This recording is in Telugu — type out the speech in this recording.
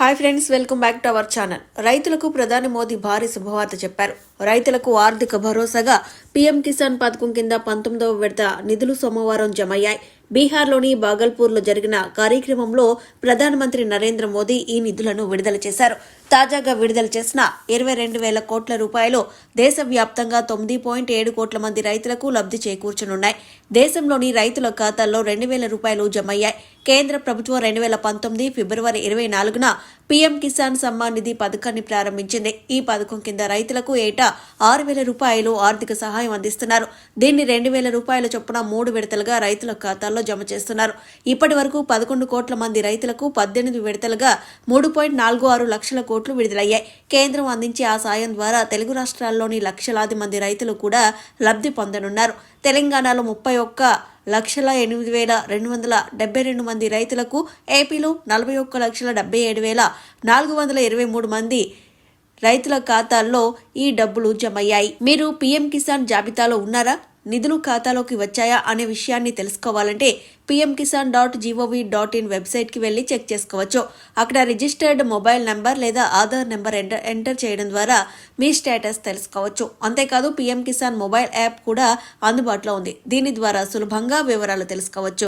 Hi friends welcome back to our channel రైతులకు ప్రధాని మోదీ భారీ శుభవార్త చెప్పారు. రైతులకు ఆర్థిక భరోసాగా పీఎం కిసాన్ పథకం కింద పంతొమ్మిదవ విడత నిధులు సోమవారం జమయ్యాయి. బీహార్లోని బాగల్పూర్లో జరిగిన కార్యక్రమంలో ప్రధానమంత్రి నరేంద్ర మోదీ ఈ నిధులను విడుదల చేశారు. తాజాగా విడుదల చేసిన ఇరవై రెండు వేల కోట్ల రూపాయలు దేశవ్యాప్తంగా తొమ్మిది పాయింట్ ఏడు కోట్ల మంది రైతులకు లబ్ధి చేకూర్చనున్నాయి. దేశంలోని రైతుల ఖాతాల్లో రెండు వేల రూపాయలు జమయ్యాయి. కేంద్ర ప్రభుత్వం రెండు వేల పంతొమ్మిది ఫిబ్రవరి ఇరవై నాలుగున పీఎం కిసాన్ సమ్మాన్ నిధి పథకాన్ని ప్రారంభించింది ఈ పథకం కింద రైతులకు ఏటా ఆరు వేల రూపాయలు ఆర్థిక సహాయం అందిస్తున్నారు. దీన్ని రెండు వేల రూపాయల చొప్పున మూడు విడతలుగా రైతుల ఖాతాల్లో జమ చేస్తున్నారు. ఇప్పటి వరకు పదకొండు కోట్ల మంది రైతులకు పద్దెనిమిది విడతలుగా మూడు పాయింట్ నాలుగు ఆరు లక్షల కోట్లు విడుదలయ్యాయి. కేంద్రం అందించే ఆ సాయం ద్వారా తెలుగు రాష్ట్రాల్లోని లక్షలాది మంది రైతులు కూడా లబ్ధి పొందనున్నారు. తెలంగాణలో ముప్పై ఒక్క లక్షల ఎనిమిది వేల రెండు వందల డెబ్బై రెండు మంది రైతులకు ఏపీలో నలభై ఒక్క లక్షల డెబ్బై ఏడు వేల నాలుగు వందల ఇరవై మూడు మంది రైతుల ఖాతాల్లో ఈ డబ్బులు జమయ్యాయి. మీరు పీఎం కిసాన్ జాబితాలో ఉన్నారా? నిధులు ఖాతాలోకి వచ్చాయా అనే విషయాన్ని తెలుసుకోవాలంటే PM Kisan dot gov dot in వెబ్సైట్కి వెళ్ళి చెక్ చేసుకోవచ్చు. అక్కడ రిజిస్టర్డ్ మొబైల్ నెంబర్ లేదా ఆధార్ నెంబర్ ఎంటర్ ఎంటర్ చేయడం ద్వారా మీ స్టేటస్ తెలుసుకోవచ్చు. అంతేకాదు పీఎం కిసాన్ మొబైల్ యాప్ కూడా అందుబాటులో ఉంది. దీని ద్వారా సులభంగా వివరాలు తెలుసుకోవచ్చు.